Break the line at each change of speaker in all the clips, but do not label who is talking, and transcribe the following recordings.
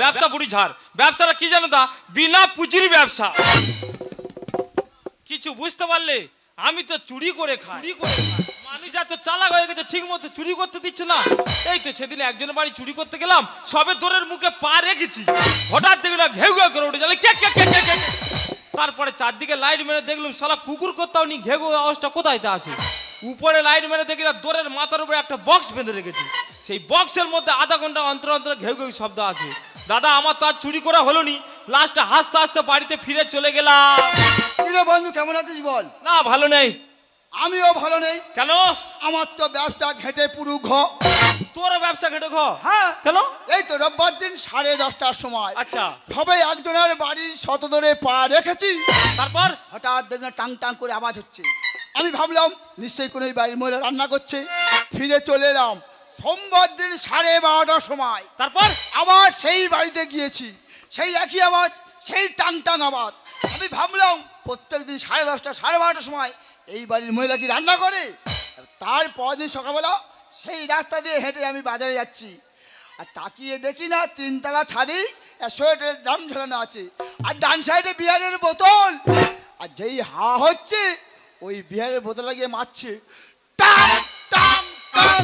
ব্যবসা বুড়ি ঝাড়। ব্যবসাটা কি জানো তা বিনা পুঁজির ব্যবসা। কিছু বুঝতে পারলে আমি তো চুরি করে খাই। চুরি করে খাই। মানুষ এত চালাক হয়ে গেছে ঠিক মতো চুরি করতে দিচ্ছে না। এই তো সেদিন একজনের বাড়ি চুরি করতে গেলাম সবে দোরের মুখে পা রেখেছি। হঠাৎ দেখি না ঘেউ ঘেউ করে উঠে গেলে কে কে কে কে কে কে। তারপরে চারদিকে লাইট মেরে দেখলাম শালা কুকুর কোথাও নি ঘেউ ঘেউ আওয়াজটা কোথায় তা আছে? উপরে লাইট মেরে দেখি না দোরের মাথার উপরে একটা বক্স বেঁধে রেখেছি। সেই বক্সের মধ্যে আধা ঘণ্টা অন্তর অন্তর ঘেউ ঘেউ শব্দ আছে। দাদা আমার তো আর চুরি করা হলো নি। লাস্টে হাসতে হাসতে বাড়িতে ফিরে চলে গেলাম।
কিরে বন্ধু কেমন আছিস বল?
না ভালো নেই।
আমিও ভালো নেই।
কেন?
আমার তো ব্যবসা ঘেটে পুরু ঘ।
তোর ব্যবসা ঘেটে ঘ?
হ্যাঁ।
কেন?
এই তো রোববার দিন সাড়ে দশটার সময়।
আচ্ছা।
সবাই একজনের বাড়ির শত ধরে পা রেখেছি।
তারপর?
হঠাৎ দেখলাম টাং টাং করে আওয়াজ হচ্ছে। আমি ভাবলাম নিশ্চয়ই কোনো বাড়ির মহিলা রান্না করছে। ফিরে চলে এলাম। সোমবার দিন সাড়ে বারোটার সময়।
তারপর?
আবার সেই বাড়িতে গিয়েছি। সেই একই আওয়াজ সেই টাং টাং আওয়াজ। আমি ভাবলাম প্রত্যেক দিন সাড়ে দশটা, সাড়ে বারোটার সময় এই বাড়ির মহিলা কি রান্না করে? তারপর দিন সকালবেলা সেই রাস্তা দিয়ে হেঁটে আমি বাজারে যাচ্ছি। আর তাকিয়ে দেখি না তিনতলা ছাদেই সোয়েটারের দাম ঝোলানো আছে। আর ডান সাইডে বিহারের বোতল। আর যেই হা হচ্ছে, ওই বিহারের বোতলটা গিয়ে মারছে। টাং টাং টাং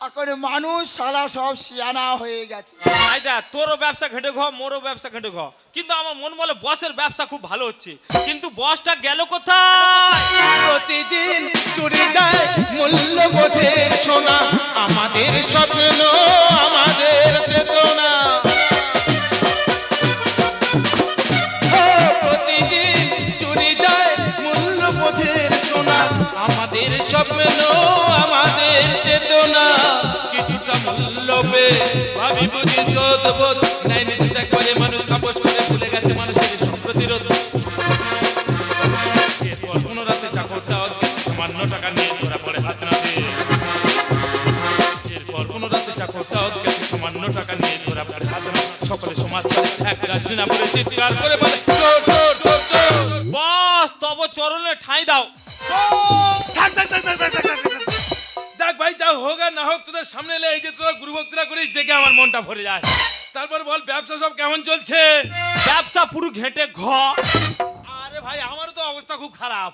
করে মানুষ সারা সব সিয়ানা হয়ে গেছে।
আইদা তোরও ব্যবসা ঘেটে ঘ মোরও ব্যবসা ঘেটে ঘ। কিন্তু আমার মন বলে বসের ব্যবসা খুব ভালো হচ্ছে। কিন্তু বসটা গেল কোথায়?
প্রতিদিন চুরি যায় মূল্যবোধের সোনা। এক পরে চিৎকার করে বলে।
বস, তব চরণে ঠাঁই দাও।
দেখ ভাই, যা হোক আর না হোক, তোদের সামনে এলে এই যে তোরা গুরু ভক্তরা করিস, দেখে আমার মনটা ভরে যায়। তারপর বল, ব্যবসা সব কেমন চলছে?
ব্যবসা পুরো ঘেটে ঘ।
আরে ভাই, আমারও তো অবস্থা খুব খারাপ।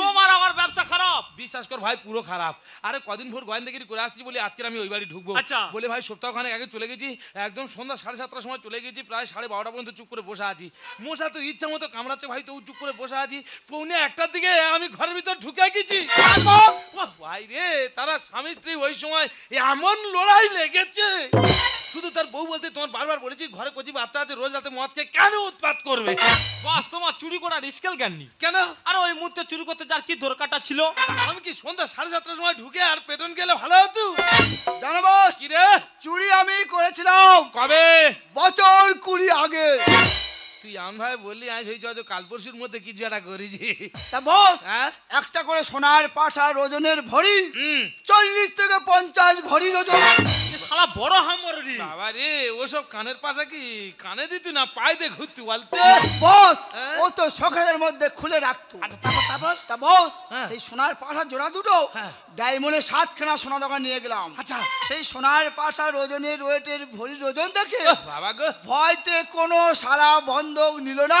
তোমার আমার ব্যবসা খারাপ।
বিশ্বাস কর ভাই পুরো খারাপ। আরে কদিন ভোর গোয়েন্দাগিরি করে আসছি বলে আজকে আমি ওই বাড়ি ঢুকবো।
আচ্ছা।
বলে ভাই সপ্তাহখানেক আগে চলে গেছি একদম সন্ধ্যা সাড়ে সাতটার সময় চলে গেছি প্রায় সাড়ে বারোটা পর্যন্ত চুপ করে বসে আছি। মশা তো ইচ্ছা মতো কামড়াচ্ছে ভাই তো চুপ করে বসে আছি। পৌনে একটার দিকে আমি ঘরের ভিতর ঢুকে গেছি। ভাই রে তারা স্বামী স্ত্রী ওই সময় এমন লড়াই লেগেছে। শুধু তার বউ বলতে তোমার বারবার বলেছি ঘরে কচি বাচ্চা আছে রোজ রাতে মদ খেয়ে কেন উৎপাত করবে?
বস তোমার চুরি করার স্কেল জ্ঞান নেই।
কেন?
আর ওই মুহূর্তে চুরি করতে যার কি দরকারটা ছিল?
আমি কি সন্ধ্যা সাড়ে সাতটার সময় ঢুকে আর পেটন গেলে ভালো হতো?
জানো বস
কি রে?
চুরি আমি করেছিলাম।
কবে?
বছর কুড়ি আগে।
তুই আম ভাই বললি আমি ভেবেছি হয়তো কাল পরশুর মধ্যে কিছু একটা করেছি।
তা বস
হ্যাঁ?
একটা করে সোনার পাশা ওজনের ভরি
হুম।
চল্লিশ থেকে পঞ্চাশ ভরি ওজন
শালা বড় হামর রে
বাবা রে ওসব কানের পাশা কি? কানে দিতি না পায়ে দিয়ে ঘুরতি বলতে
বস!
হ্যাঁ?
ও তো শখের মধ্যে খুলে রাখতো।
আচ্ছা তারপর তারপর?
তা বস
হ্যাঁ।
সেই সোনার পাশা জোড়া দুটো
হ্যাঁ।
ডায়মন্ডে সাতখানা সোনা দোকান নিয়ে গেলাম।
আচ্ছা।
সেই সোনার পাশার ওজনের ওয়েটের ভরির ওজন দেখে
বাবা গো।
ভয়তে কোনো সারা বন্ধক নিল না।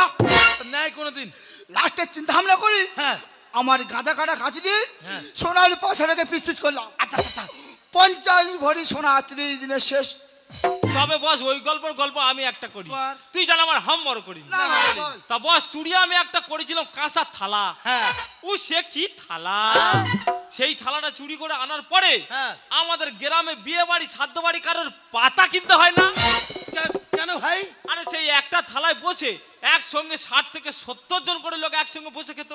নাই কোনোদিন।
লাস্টের চিন্তা ভাবনা করি
হ্যাঁ।
আমার গাঁজা কাটা কাঁচি দিয়ে
হ্যাঁ।
সোনার পাশাটাকে পিস পিস করলাম।
আচ্ছা আচ্ছা।
পঞ্চাশ ভরি সোনা ত্রিশ দিনে শেষ।
তবে বস ওই গল্পর গল্প আমি একটা করি। তুই জান আমার হাম বড় করি। তা বস চুড়ি আমি একটা করেছিলাম কাঁসা থালা।
হ্যাঁ।
ও সে কি থালা? সেই থালাটা চুরি করে আনার পরে
হ্যাঁ।
আমাদের গ্রামে বিয়ে বাড়ি সাধ্য বাড়ি কারোর পাতা কিনতে হয় না?
কেন- ভাই?
আরে সেই একটা থালায় বসে একসঙ্গে ষাট থেকে সত্তর জন করে লোক একসঙ্গে বসে খেত।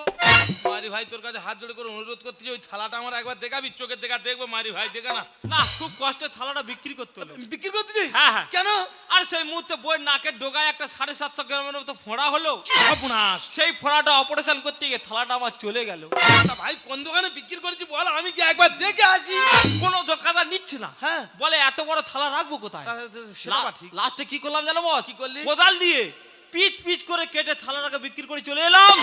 মারি ভাই তোর কাছে হাত জোড়ে করে অনুরোধ করতেছি ওই থালাটা আমার একবার দেখাবি? চোখের দেখা দেখব? মারি ভাই দেখা না।
না খুব কষ্টে থালাটা বিক্রি করতে হলো
বিক্রি করতেছি
হ্যাঁ, হ্যাঁ।
কেন?
আর সেই মুহূর্তে বইয়ের নাকের ডোগায় একটা সাড়ে সাতশো গ্রামের মতো ফোঁড়া হলো। সেই ফোঁড়াটা অপারেশন করতে গিয়ে থালাটা আমার চলে গেল।
ভাই কোন দোকানে বিক্রি করেছি বল? আমি কি একবার দেখে আসি?
কোনো দোকানদার নিচ্ছে না।
হ্যাঁ।
বলে এত বড় থালা রাখব কোথায়?
সেটা
লাস্টে কি করলাম জানো বস?
কি করলি?
কোদাল দিয়ে পিচ পিচ করে কেটে থালাটাকে বিক্রি করে চলে এলাম।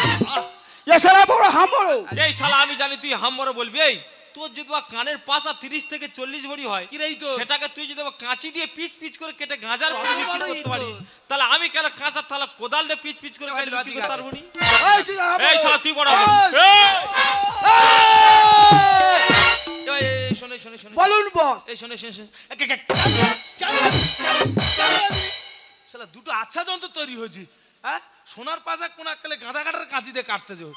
এ শালা বড় হামড়ো
এই শালা আমি জানি তুই হাম্বরে বলবি। এই তোর যদি বা কানের পাশা তিরিশ থেকে চল্লিশ ভরি হয়
কি রে এই তোর?
সেটাকে তুই যদি কাঁচি দিয়ে পিচ পিচ করে কেটে গাঁজার বিক্রি করতে পারিস তাহলে আমি কেন কাঁচার থালা কোদাল দিয়ে পিচ পিচ করে বিক্রি করতে পারব?
এই তুই
শালা তুই বড়
এই, বলুন বস।
এই শোনে? শালা দুটো আচ্ছা যন্ত্র তৈরি হয়েছি হ্যাঁ? সোনার পাশা কোন কালে গাঁদা কাটার কাঁচি দিয়ে কাটতে যাও।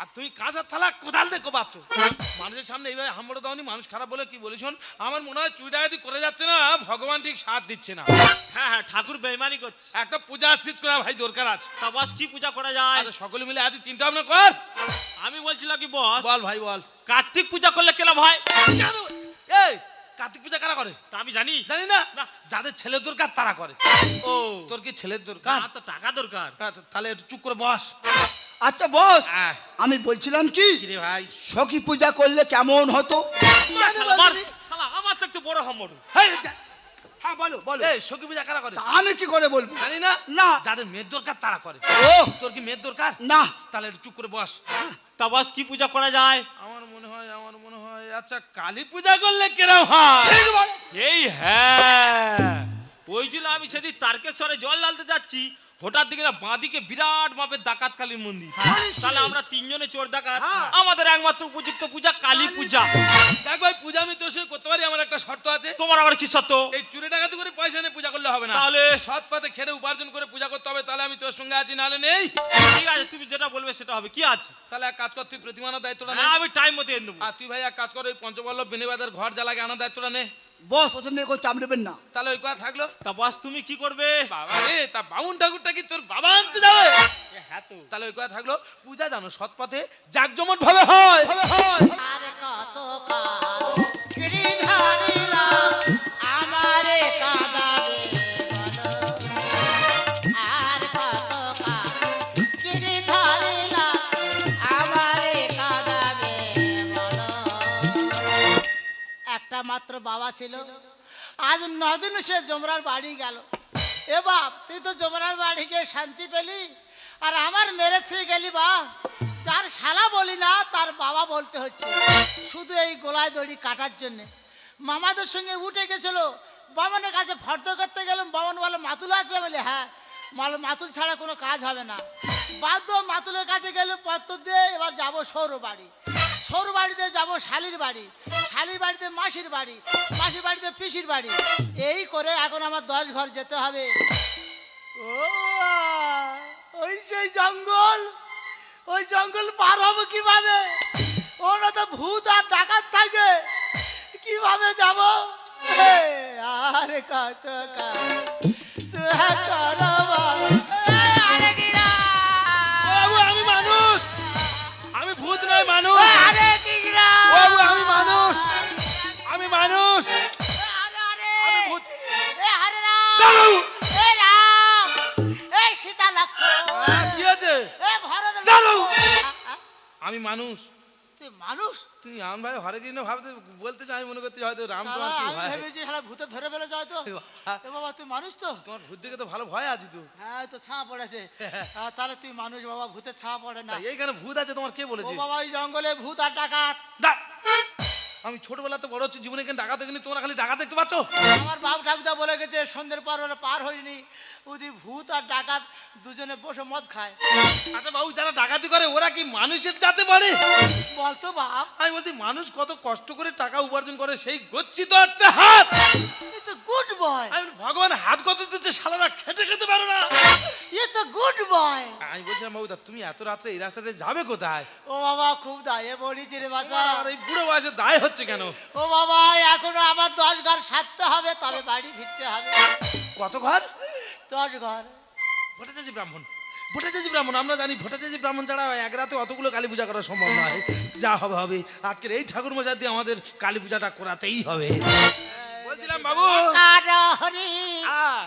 আর তুমি কাঁচার থালা কোদাল দিয়ে কোপাচ্ছ। মানুষের সামনে এইভাবে হামড়ো দাওনি মানুষ খারাপ বলে কি বলি শোন? আমার মনে হয় চুই ডাকাতি করে যাচ্ছে না ভগবান ঠিক সাথ দিচ্ছে না।
হ্যাঁ হ্যাঁ ঠাকুর বেইমানি করছে।
একটা পূজা আশ্রিত করা ভাই দরকার আছে।
তা বস কি পূজা করা যায়?
আচ্ছা সকলে মিলে আজ চিন্তা ভাবনা কর।
আমি বলছিলাম কি বস
বল ভাই বল।
কার্তিক পূজা করলে কেন ভাই
কার্তিক পূজা কারা করে?
তা আমি জানি।
জানি না?
না।
যাদের ছেলে দরকার তারা করে।
ও।
তোর কি ছেলের দরকার?
না তো টাকা দরকার।
হ্যাঁ, তাহলে একটু চুপ করে বস।
আচ্ছা বস
আহ।
আমি বলছিলাম কি?
রে ভাই?
সখী পূজা করলে কেমন হতো?
শালা, মার। শালা, আমার তো একটু বড়
হেই,
হ্যাঁ বলো বলো।
এই সখী পূজা কারা করে?
আমি কি করে বলব?
জানি না।
না।
যাদের মেয়ের দরকার তারা করে।
ও।
তোর কি মেয়ের দরকার?
না।
তাহলে একটু চুপ করে বস।
তা বস কি পূজা করা যায়?
মনে হয় আমার মনে হয় আচ্ছা কালী পূজা করলে কেরাম হয়?
এই হ্যাঁ। ওই জন্য আমি সেদিন তারকেশ্বরে জল ঢালতে যাচ্ছি। হঠাৎ দিকে না বাঁদিকে বিরাট মাপের ডাকাত কালীর মন্দির। তাহলে আমরা তিনজনে চোর ডাকাত
হ্যাঁ।
আমাদের একমাত্র উপযুক্ত পূজা কালী পূজা।
দেখ ভাই পূজা আমি তোর সঙ্গে করতে পারি আমার একটা শর্ত আছে।
তোমার আবার কি সত্য
এই চুরি টাকাতে করে পয়সা নিয়ে পূজা করলে হবে না।
তাহলে?
সৎ পথে খেটে উপার্জন করে পূজা করতে হবে তাহলে আমি তোর সঙ্গে আছি নালে নেই।
ঠিক আছে তুমি যেটা বলবে সেটা হবে। কি আছে?
তাহলে এক কাজ কর তুই প্রতিমানের দায়িত্বটা নে।
হ্যাঁ, আমি টাইম মতো এনে দেবো।
আর তুই ভাই এক কাজ কর ওই পঞ্চবল্লভ বেনিবাদের ঘর জ্বালাকে আনার দায়িত্বটা নে।
বস ওসব নিয়ে কোনো চাপ নেবেন না।
তাহলে ওই কথা থাকল।
তা বস তুমি কি করবে?
বাবা রে তা বামুন ঠাকুরটা কি তোর বাবা আনতে যাবে?
হ্যাঁ তো।
তাহলে ওই কথা থাকল পূজা জানো সৎপথে জাকজমট ভাবে হয় হয়।
ছিল। আজ নদিন সে জমরার বাড়ি গেল। এ বাপ, তুই তো জমরার বাড়ি গিয়ে শান্তি পেলি? আর আমার মেরে থেকে গেলি বা যার শালা বলি না, তার বাবা বলতে হচ্ছে। শুধু এই গোলায় দড়ি কাটার জন্যে। মামাদের সঙ্গে উঠে গেছিল। বামনের কাছে ফর্দ করতে গেলাম। বামন বলে, মাতুল আছে? বলে হ্যাঁ। বলে, মাতুল ছাড়া কোনো কাজ হবে না। বাধ্য মাতুলের কাছে গেলে পত্র দিয়ে এবার যাব সৌর বাড়ি। সৌর বাড়িতে যাব শালির বাড়ি। শালির বাড়িতে মাসির বাড়ি, মাসির বাড়িতে পিসির বাড়ি। এই করে এখন আমার দশ ঘর যেতে হবে। ও ওই সেই জঙ্গল, ওই জঙ্গল পার হব কীভাবে? ওরা তো ভূত আর ডাকাত থাকে। কীভাবে যাব? আরে কত
আমি মানুষ। আমি ভূত নয় মানুষ। আমি মানুষ।
তুই মানুষ?
তুমি আম ভাই হরে কৃষ্ণ ভাবতে বলতে চাই মনে করতে হয়তো রাম তোমার কি
ভেবেছি শালা ভূতে ধরে ফেলে যায় তো
এ বাবা।
তুই মানুষ তো?
তোমার ভূত দেখে তো ভালো ভয় আছে তো।
হ্যাঁ তো ছাঁ পড়েছে। হ্যাঁ, তাহলে তুই মানুষ বাবা ভূতে ছাঁ পড়ে না।
এইখানে ভূত আছে তোমার কে
ও
বলেছে?
বাবা ওই জঙ্গলে ভূত আর ডাকাত।
ডা- আমি ছোটবেলা তো বড় হচ্ছে জীবনে কেন ডাকা দেখিনি তোমরা খালি ডাকা দেখতে পাচ্ছ?
আমার বাবু ঠাকুরদা বলে গেছে সন্ধ্যের পর ওরা পার হয়নি। ওদি ভূত আর ডাকাত দুজনে বসে মদ খায়।
আচ্ছা বাবু যারা ডাকাতি করে ওরা কি মানুষের জাতে পারে
বলতো বাপ।
আমি বলছি মানুষ কত কষ্ট করে টাকা উপার্জন করে সেই গচ্ছিত একটা হাত।
তো গুড বয়
আমি ভগবান হাত কত দিচ্ছে শালারা খেটে খেতে পারো না।
এ তো গুড বয়
আমি বলছিলাম বাবু দা, তুমি এত রাত্রে এই রাস্তাতে যাবে কোথায়?
ও বাবা খুব দায়ে পড়েছি রে বাসা
আর এই বুড়ো বয়সে দায় হচ্ছে কেন?
ও বাবা এখনও আমার দশ ঘর সারতে হবে তবে বাড়ি ফিরতে হবে।
কত ঘর?
দশ ঘর।
ভট্টাচার্য ব্রাহ্মণ ভট্টাচার্য ব্রাহ্মণ আমরা জানি ভট্টাচার্য ব্রাহ্মণ ছাড়া এক রাতে অতগুলো কালী পূজা করা সম্ভব নয়। যা হবে হবে। আজকের এই ঠাকুর মশাই দিয়ে আমাদের কালী পূজাটা করাতেই হবে। বলছিলাম বাবু।
হরি
আহ,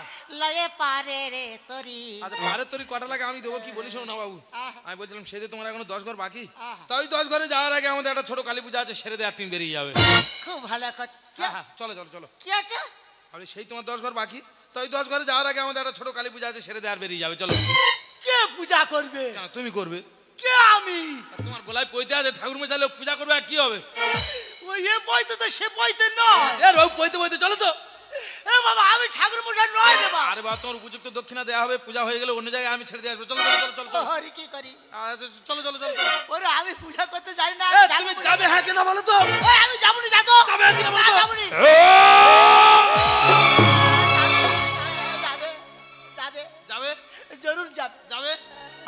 পারে রে তরি।
আচ্ছা ভারত তরি কটা লাগে আমি দেবো কি না বাবু? আমি বলছিলাম সেদে তোমার এখনও দশ ঘর বাকি তাই দশ ঘরে যাওয়ার আগে আমাদের একটা ছোট কালী পূজা আছে সেরে দেওয়ার টিম বেরিয়ে যাবে।
খুব ভালো কথা
চলো চলো চলো।
কি আছে?
আমি সেই তোমার দশ ঘর বাকি তাই দশ ঘরে যাওয়ার আগে আমাদের একটা ছোট কালী পূজা আছে সেরে দেওয়ার বেরিয়ে যাবে চলো।
কে পূজা করবে?
তুমি করবে?
কে আমি?
তোমার গলায় পইতে আছে ঠাকুর মশাই পূজা করবে আর কি হবে?
ওই এ বইতে তো সে বইতে নয়।
এ রোগ পইতে পইতে চলো তো।
বাবা আমি ঠাকুর মশাই নয় রে বাবা।
আরে বা তোমার উপযুক্ত দক্ষিণা দেওয়া হবে পূজা হয়ে গেলে অন্য জায়গায় আমি ছেড়ে দিয়ে আসব। চলো চলো চলো চলো।
হরি কি করি?
চলো চলো চলো
ওরে আমি পূজা করতে যাই না
তুমি যাবে হ্যাঁ কিনা বলো তো?
আমি যাবনি যাব।
যাবে কিনা বলো তো?
যাবে যাবে
যাবে
জরুর যাবে।
যাবে?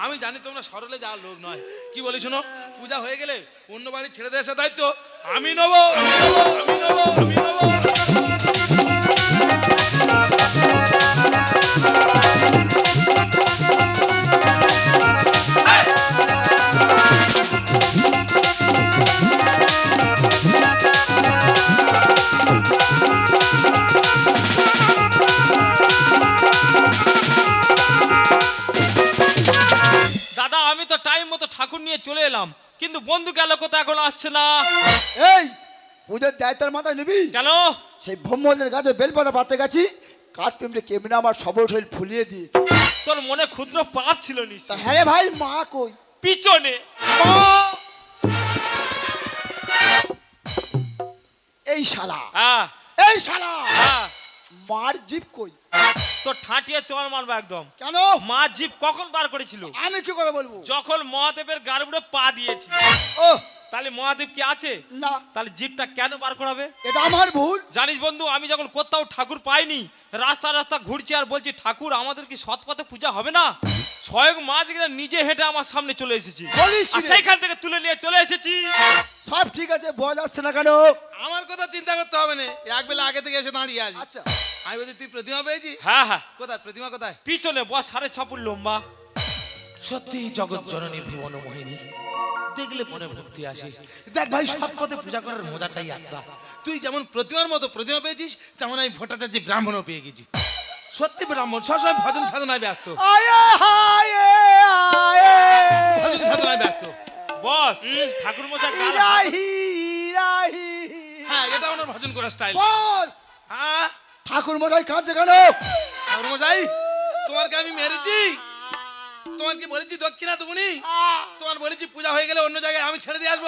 আমি জানি তোমরা সরলে যাওয়ার লোক নয়। কি বলি শোনো? পূজা হয়ে গেলে অন্য বাড়ি ছেড়ে দিয়ে আসার দায়িত্ব। আমি নেব আমি নেব আমি নেব।
চলে এলাম কিন্তু বন্ধু গেল কোথায় এখন আসছে না?
এই পুজোর দায়িত্বের মাথায় নিবি?
কেন?
সেই ব্রহ্মদের কাছে বেলপাতা পাতে গেছি কাঠ কেমনে আমার সবল শরীর ফুলিয়ে দিয়েছে?
তোর মনে ক্ষুদ্র পাপ ছিল নিশ্চয়।
হ্যাঁ রে ভাই মা কই?
পিছনে।
মা! এই শালা।
হ্যাঁ।
এই শালা!
হ্যাঁ।
মার জিপ কই?
তোর ঠাঁটিয়ে চল মারবো একদম।
কেন?
মা জীব কখন বার করেছিল?
আমি কি করে বলব?
যখন মহাদেবের গার পা দিয়েছিল।
ও
তাহলে মহাদেব কি আছে?
না।
তাহলে জীবটা কেন বার করাবে?
এটা আমার ভুল।
জানিস বন্ধু আমি যখন কোথাও ঠাকুর পাইনি রাস্তা রাস্তা ঘুরছি আর বলছি ঠাকুর আমাদের কি সৎ পথে পূজা হবে না? স্বয়ং মা দিকে নিজে হেঁটে আমার সামনে চলে এসেছি। আর সেইখান থেকে তুলে নিয়ে চলে এসেছি।
সব ঠিক আছে বোঝা যাচ্ছে না কেন?
আমার কথা চিন্তা করতে হবে না। এক বেলা আগে থেকে এসে দাঁড়িয়ে আছি।
আচ্ছা।
আমি বলছি তুই প্রতিমা পেয়েছি?
হ্যাঁ হ্যাঁ।
কোথায়? প্রতিমা কোথায়?
পিছনে বস সাড়ে ছ ফুট লম্বা।
সত্যি জগৎ জননী ভুবন মোহিনী দেখলে মনে ভক্তি আসে। দেখ ভাই সব পথে পূজা করার মজাটাই আলাদা। তুই যেমন প্রতিমার মতো প্রতিমা পেয়েছিস তেমন আমি ভট্টাচার্য ব্রাহ্মণও পেয়ে গেছি। সত্যি ব্রাহ্মণ সবসময় ভজন সাধনায় ব্যস্ত।
আয়ে হায়ে আয়ে
ভজন সাধনায় ব্যস্ত।
বস ঠাকুর মশাই
হ্যাঁ এটা আমার ভজন করার স্টাইল
বল
হ্যাঁ?
ঠাকুর মশাই কাঁদছে কেন?
কর্মচাই তোমার কি আমি মেরেছি। তোমার কি বলেছি দক্ষিণা তুমি তোমার বলেছি পূজা হয়ে গেলে অন্য জায়গায় আমি ছেড়ে দিয়ে আসব।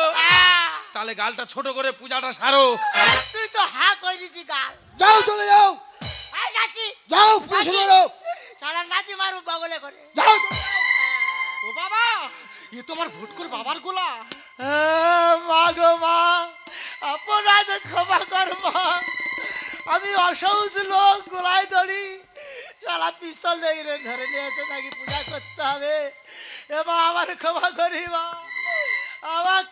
তাহলে গালটা ছোট করে পূজাটা সারো।
তুই তো হা কইরিছি গাল।
যাও চলে যাও।
আই যাচ্ছি
যাও পুলিশে ধরো
সারা নাতি মারু বগলে করে।
যাও।
ও বাবা এ তোমার ভুটকুর বাবার গোলা। মা গো মা আপনার ক্ষমা কর মা। আমি অসহজ লোক গোলায় ধরি সারা পিস্তল লেগে ধরে নিয়েছে নাকি পূজা করতে হবে? এ মা আমার ক্ষমা করি মা। আমার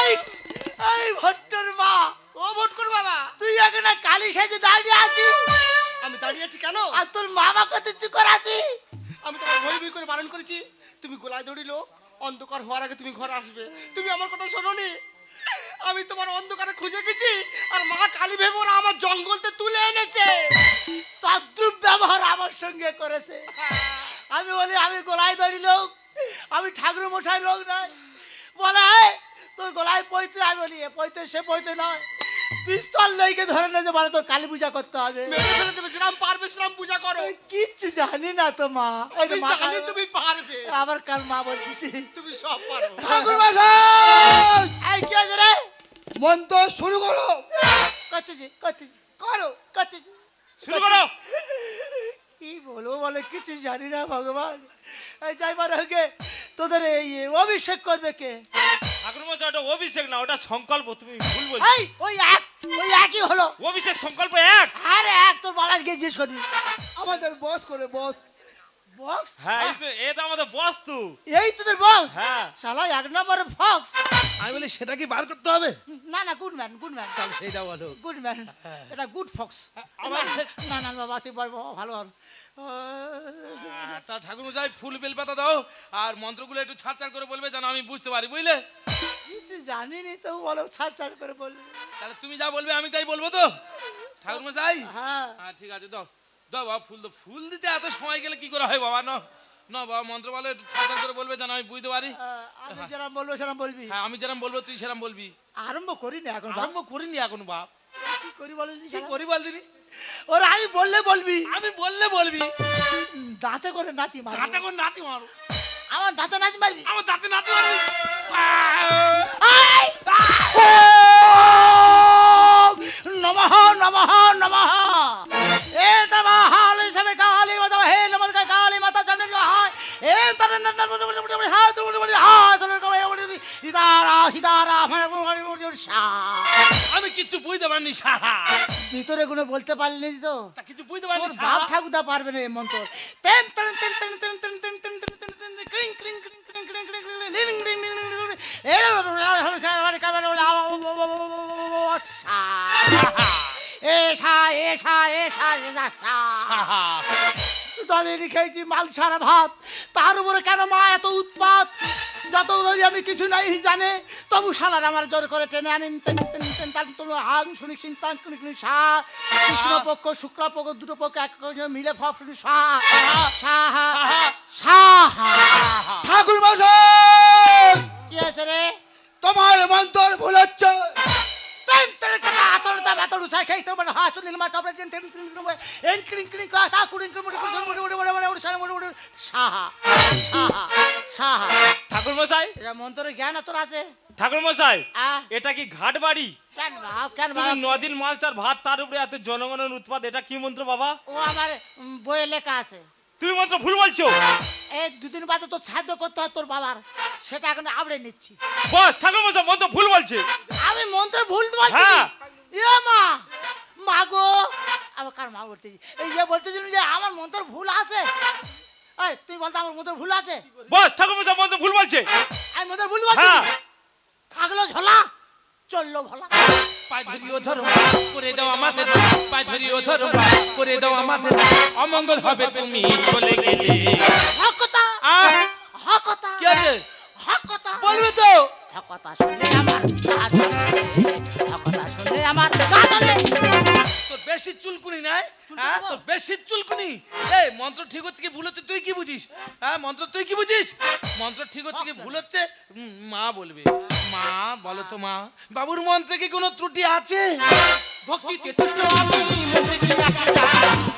এই এই ভট্টর মা। ও ভট্টর বাবা। তুই এখানে কালি সেজে দাঁড়িয়ে আছিস?
আমি দাঁড়িয়ে আছি কেন?
আর তোর মামা কত চুকর আছি
আমি তোমার ভয় ভয় করে বারণ করেছি। তুমি গোলায় লোক অন্ধকার হওয়ার আগে তুমি ঘরে আসবে। তুমি আমার কথা শোনোনি? আমি তোমার অন্ধকারে খুঁজে গেছি আর মা কালী ভেবে ওরা আমার জঙ্গলতে তুলে এনেছে।
তদ্রুপ ব্যবহার আমার সঙ্গে করেছে। আমি বলি আমি গোলায় ধরি লোক আমি ঠাকুর মশাই লোক নয়। বলে "এই, তোর গলায় পইতে আমি বলি এ পইতে সে পইতে নয়। পিস্তল লেগে ধরে না যে বলে তোর কালী পূজা করতে হবে।
মেরে ফেলে দেবে যেরাম পারবে সেরাম পূজা করো।
কিচ্ছু জানি না তো মা।
আমি জানি তুমি পারবে।
আবার কাল মা বলছি
তুমি সব পারো।
ঠাকুর মশাই
এই কি আছে রে?
মন্ত্র শুরু করো।
করতেছি করতেছি।
করো।
করতেছি।
শুরু করো।
কি বলব বলে কিছু জানি না ভগবান। এই যাইবার আগে তোদের এই অভিষেক করবে কে?
ঠাকুর মশাই ওটা অভিষেক না ওটা সংকল্প তুমি ভুল বলছো।
এই ওই এক ওই একই হলো।
অভিষেক সংকল্প এক।
আরে এক তোর বাবা গিয়ে জিজ্ঞেস করবি
আমাদের বস করে বস।
বক্স
হ্যাঁ এই তো- এ তো আমাদের বস্তু
এই তোদের বক্স
হ্যাঁ।
শালা এক নম্বর ফক্স
আমি বলি সেটা কি বার করতে হবে?
না না গুড ম্যান গুড ম্যান
সেইটা বলো।
গুড ম্যান এটা গুড ফক্স
আমার-
না না বাবা তুই বল বাবা, ভালো ভালো
আহ, তা ঠাকুর মশাই ফুল বেল পাতা দাও আর মন্ত্রগুলো একটু ছাড় ছাড় করে বলবে যেন আমি বুঝতে পারি বুঝলে?
কিছু জানিনি তো বলো ছাড় ছাড় করে বলবি
তাহলে তুমি যা বলবে আমি তাই বলব তো? ঠাকুর মশাই
হ্যাঁ।
হ্যাঁ ঠিক আছে দাও। দাও বাবা ফুল দাও। ফুল দিতে এত সময় গেলে কি করে হয় বাবা না না বাবা মন্ত্র বলে ছাড় ছাড় করে বলবে যেন আমি বুঝতে পারি।
আমি যেরকম বলব সেরকম বলবি।
হ্যাঁ আমি যেরকম বলব তুই সেরকম বলবি।
আরম্ভ করি না এখন
আরম্ভ করিনি এখন বাপ।
কি করি বলিনি
কি করি বল দিনি?
ওরা আমি বললে বলবি।
আমি বললে বলবি।
দাঁতে করে নাতি মারবো।
দাঁতে কোন নাতি মারো
আমার দাঁতে নাতি মারবি
আমার দাঁতে নাতি মারবি
নমঃ নমঃ নমঃ এ তমহাল সবে কালী মাতা হে নমঃ কালী মাতা চন্দ্র জয় এ তরে নন্দ বড় বড় বড় হা বড় বড় হা চলে কবে বড় হিদারা হিদারা মানে বড় শা
আমি কিছু বুঝতে পারিনি সাহা
ভিতরে গুলো বলতে পারলি তো
তা কিছু বুঝতে পারিনি
তোর বাপ ঠাকুরদা পারবে না এই মন্ত্র তেন তেন তেন তেন তেন তেন তেন তাদের খেয়েছি মাল সারা ভাত তার উপরে কেন মা এত উৎপাত যত আমি কিছু নাই জানে তবু সালার আমার জোর করে টেনে আনেন তেন তেন তেন তার তো হাং শুনি সিন্তান শুনি শুনি সা কৃষ্ণপক্ষ শুক্লাপক্ষ দুটো পক্ষ এক মিলে ফসলি
ঠাকুর মশাই
কি আছে রে?
তোমার মন্তর ভুল হচ্ছে।
ಎಂತರಕನ জ্ঞান আছে
ঠাকুর মশাই এটা কি
কেন কেন
মাল ভাত তার উপরে এত জনগণের উৎপাদ এটা কি মন্ত্র বাবা
ও আমার বইয়ে লেখা আছে
তুমি মন্ত্র ভুল বলছো।
এই দুদিন বাদে তো সাহায্য করতে হয় তোর বাবার। সেটা এখন আবড়ে নিচ্ছি।
বস ঠাকুর মশাই মন্ত্র ভুল বলছে।
আমি মন্ত্র ভুল বলছি
হ্যাঁ।
ইয়ে মা মা গো। আমার কার মা বলতে এই যে বলতেছিলাম যে আমার মন্ত্র ভুল আছে। এই তুই বলতো আমার মন্ত্র ভুল আছে?
বস ঠাকুর মশাই মন্ত্র ভুল বলছে।
আমি মন্ত্র ভুল বলছি?
হ্যাঁ।
থাকল ঝোলা। চলল ভোলা।
পাঁচ ধরিও ধরো করে দাও আমাদের পাঁচ ধরিও করে দাও আমাদের। অমঙ্গল হবে তুমি চলে গেলে।
হকতা হকতা
কি আছে?
হকতা।
বলবে তো।
হকতা শুনলে আমার গা হকতা শুনলে আমার
তোর বেশি চুলকুনি নাই হ্যাঁ? তোর বেশি চুলকুনি। এই মন্ত্র ঠিক হচ্ছে কি ভুল হচ্ছে তুই কি বুঝিস? হ্যাঁ মন্ত্র তুই কি বুঝিস? মন্ত্র ঠিক হচ্ছে কি ভুল হচ্ছে? মা বলবে। মা বলো তো মা বাবুর মন্ত্রে কি কোনো ত্রুটি আছে?
ভক্তিতে তুষ্ট আমি আসে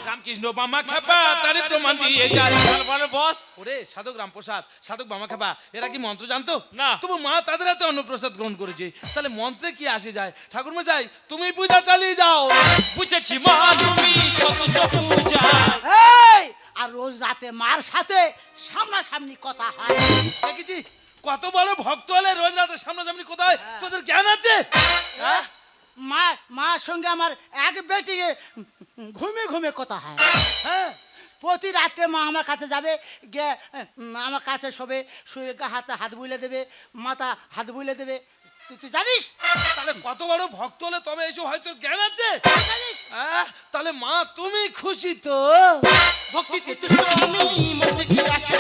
রামকৃষ্ণ বামা খাপা তারে প্রমাণ দিয়ে যায়।
বলো, বলো বস।
ওরে সাধক রামপ্রসাদ সাধক বামা খাপা এরা কি মন্ত্র জানতো?
না।
তবু মা তাদের হাতে অন্নপ্রসাদ গ্রহণ করেছে। তাহলে মন্ত্রে কি আসে যায়? ঠাকুর মশাই তুমি পূজা চালিয়ে যাও।
বুঝেছি মা তুমি চতুর্থ পূজা।
আর রোজ রাতে মার সাথে সামনাসামনি কথা হয়।
দেখেছি কত বড় ভক্ত হলে রোজ রাতে সামনাসামনি কোথায়? তোদের জ্ঞান আছে? হ্যাঁ।
মা মার সঙ্গে আমার এক বেটি ঘুমে ঘুমে কথা হয়।
হ্যাঁ?
প্রতি রাত্রে মা আমার কাছে যাবে গিয়ে আমার কাছে শোবে শুয়ে হাতে হাত বুলে দেবে মাথা হাত বুলে দেবে তুই তুই জানিস?
তাহলে কত বড় ভক্ত হলে তবে এসব হয়তো জ্ঞান আছে? হ্যাঁ? তাহলে মা তুমি খুশি তো?
ভক্তিতে তুষ্ট আমি মন্ত্রে কি আসে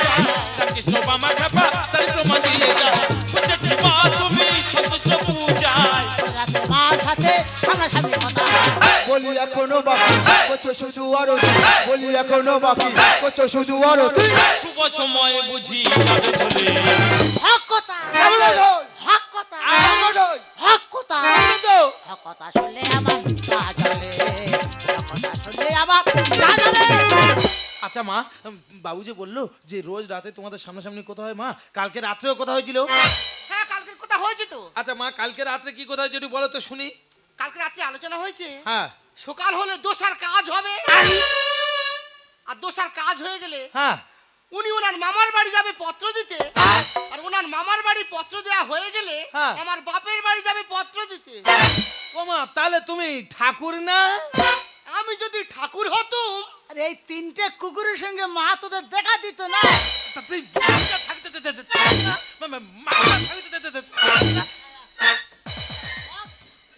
কৃষ্ণ বামা খাপা তাই প্রমাণ দিয়ে যাও বুঝেছি মা তুমি চতুর্থ পূজায়।
রাতে মার সাথে কথা
বলি। এখনও বাকি শুধু আরতি। বলি এখনও বাকি শুধু আরতি।
শুভ সময় বুঝি চলে।
হক কথা। হক কথা
তো
হক কথা শুনলে আমার গা জ্বলে হক কথা শুনলে আমার গা জ্বলে
আচ্ছা মা বাবু যে বলল যে রোজ রাতে তোমাদের সামনাসামনি কোথা হয় মা কালকে রাত্রেও কথা হয়েছিল?
হ্যাঁ কালকের কথা হয়েছে তো।
আচ্ছা মা কালকে রাত্রে কি কথা হয়েছে একটু বলো তো শুনি।
কালকে রাত্রে আলোচনা হয়েছে।
হ্যাঁ।
সকাল হলে দোষার কাজ হবে। আর দোষার কাজ হয়ে গেলে
হ্যাঁ।
উনি ওনার মামার বাড়ি যাবে পত্র দিতে আর ওনার মামার বাড়ি পত্র দেওয়া হয়ে গেলে
হ্যাঁ।
আমার বাপের বাড়ি যাবে পত্র দিতে
ও মা তাহলে তুমি ঠাকুর না
আমি যদি ঠাকুর হতুম
আর এই তিনটে কুকুরের সঙ্গে মা তোদের দেখা দিত না
তা তুই থাকতে দে- দে- দে- দে- না, মা- মা- মাথা থাকতে দে- দে- দে- না।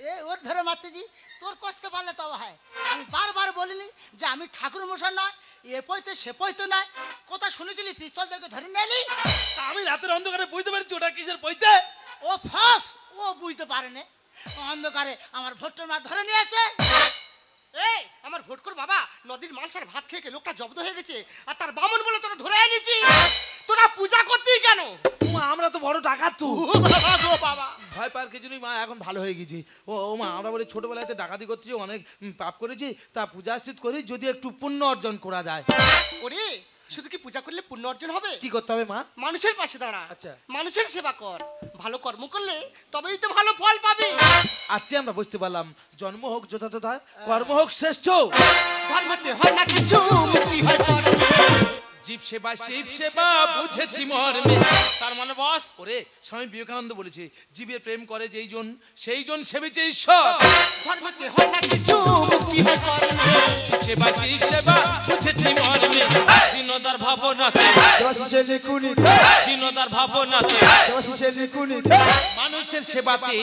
এ ওর ধরে মারতেছি তোর কষ্ট পারলে তবে হয়। আমি বারবার বলিনি যে আমি ঠাকুর মশাই নয় এ পইতে সে পইতে নয়। কথা শুনেছিলি পিস্তল দেখে ধরে নেলি?
তা আমি রাতের অন্ধকারে বুঝতে পারছি ওটা কিসের বইতে
ও ফস ও বুঝতে পারে না অন্ধকারে আমার ভোট্টোর মা ধরে নিয়েছে।
এই আমার ভোট কর বাবা নদীর মাংসের ভাত খেয়ে লোকটা জব্দ হয়ে গেছে আর তার বামন বলে তোরা ধরে এনেছি। তোরা পূজা করতেই কেন?
আমরা তো বড় ডাকাত তো।
ও বাবা গো বাবা।
ভয় পাওয়ার কিছু নেই মা এখন ভালো হয়ে গেছি। ও ও মা আমরা বলি ছোটবেলাতে ডাকাতি করছি অনেক পাপ করেছি তা পূজা স্থিত করি যদি একটু পুণ্য অর্জন করা যায়।
ওরে শুধু কি পূজা করলে পুণ্য অর্জন হবে?
কি করতে হবে মা?
মানুষের পাশে দাঁড়া।
আচ্ছা।
মানুষের সেবা কর। ভালো কর্ম করলে তবেই তো ভালো ফল পাবি।
আজকে আমরা বুঝতে পারলাম জন্ম হোক যথাযথা কর্ম হোক শ্রেষ্ঠ।
ধর্মতে হয় না কিছু মুক্তি হয়।
জীব সেবা শিব সেবা বুঝেছি মর্মে।
তার মানে বস
ওরে স্বামী বিবেকানন্দ বলেছে জীবের প্রেম করে যেই জন সেই জন সেবেছে ঈশ্বর। সেবা শিব সেবা বুঝেছি মর্মে।
দিনদার ভাবনাতে।
দশে লিকুনি
দিনদার ভাবনাতে।
মানুষের সেবাতে।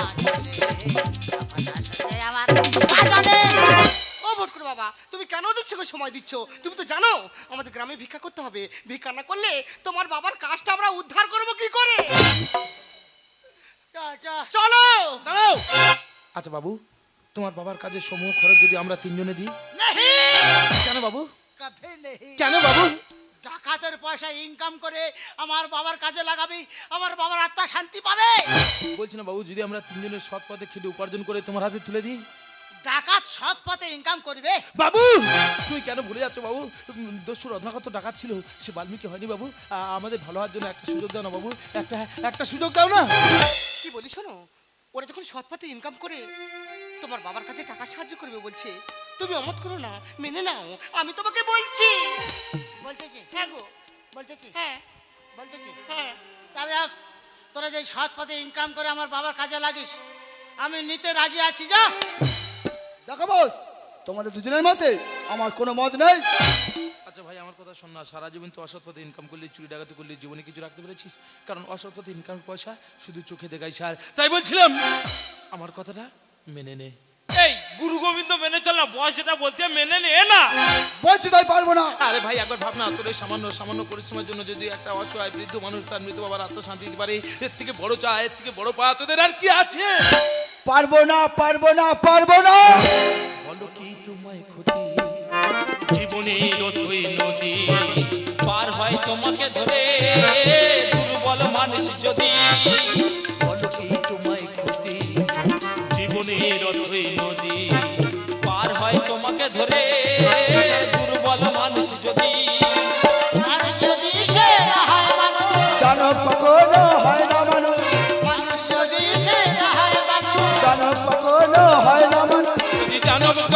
আমার শুনে আমার বাজারে
ও ভটকুর বাবা। তুমি কেন ওদের সময় দিচ্ছ? তুমি তো জানো আমাদের গ্রামে ভিক্ষা করতে হবে। ভিক্ষা না করলে তোমার বাবার কাজটা আমরা উদ্ধার করব কি করে?
চা চা
চলো!
আচ্ছা বাবু তোমার বাবার কাজের সমূহ খরচ যদি আমরা তিনজনে দিই? কেন বাবু? কেন বাবু?
ডাকাতের পয়সা ইনকাম করে আমার বাবার কাজে লাগাবি আমার বাবার আত্মা শান্তি পাবে।
বলছি না বাবু যদি আমরা তিনজনের সৎ পথে খেটে উপার্জন করে তোমার হাতে তুলে দিই?
ডাকাত সৎ পথে ইনকাম করবে।
বাবু! তুই কেন ভুলে যাচ্ছ বাবু? উম, দস্যুর অধনাগত ডাকাত ছিল সে বাল্মীকি হয়নি বাবু। আমাদের ভালো হওয়ার জন্য একটা সুযোগ দাও না বাবু একটা একটা সুযোগ দাও না।
কি বলি শোনো ওরা যখন সৎ পথে ইনকাম করে তোমার বাবার কাছে টাকা সাহায্য করবে বলছে। তুমি অমত করো না মেনে নাও আমি তোমাকে বলছি।
বলতেছি?
হ্যাঁ গো।
বলতেছি?
হ্যাঁ।
বলতেছি?
হ্যাঁ।
তবে তোরা যে সৎ পথে ইনকাম করে আমার বাবার কাজে লাগিস আমি নিতে রাজি আছি যা।
দেখো বস তোমাদের দুজনের মতে আমার কোনো মত নেই।
আচ্ছা ভাই আমার কথা শোন না সারা জীবন তো অসৎ পথে ইনকাম করলে চুরি ডাকাতি করলে জীবনে কিছু রাখতে পেরেছিস? কারণ অসৎ পথে ইনকাম পয়সা শুধু চোখে দেখাই সার। তাই বলছিলাম আমার কথাটা মেনে নে।
এই গুরু গোবিন্দ মেনে চল না বস যেটা বলতে মেনে নে না।
বলছি তাই পারব না।
আরে ভাই একবার ভাবনা তোর এই সামান্য সামান্য পরিশ্রমের জন্য যদি একটা অসহায় বৃদ্ধ মানুষ তার মৃত বাবার আত্মা শান্তি দিতে পারে এর থেকে বড় চা এর থেকে বড় পা তোদের আর কি আছে?
পারব না পারব না পারব না।
বলো কি তোমায় ক্ষতি?
জীবনের অথই নদী পার হয় তোমাকে ধরে দুর্বল মানুষ যদি